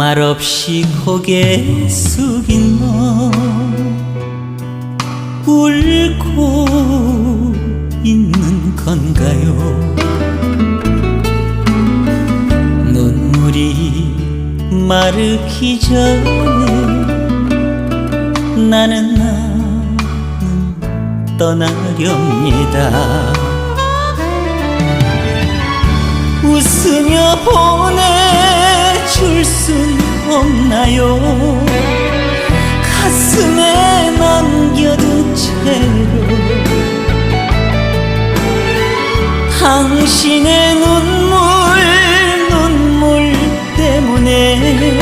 말없이 고개 숙인 너. 울고 있는 건가요? 눈물이 마르기 전에 나는 나는 떠나렵니다. 웃으며 보내줄 순 없나요. 가슴에 남겨둔 채로 당신의 눈물 눈물 때문에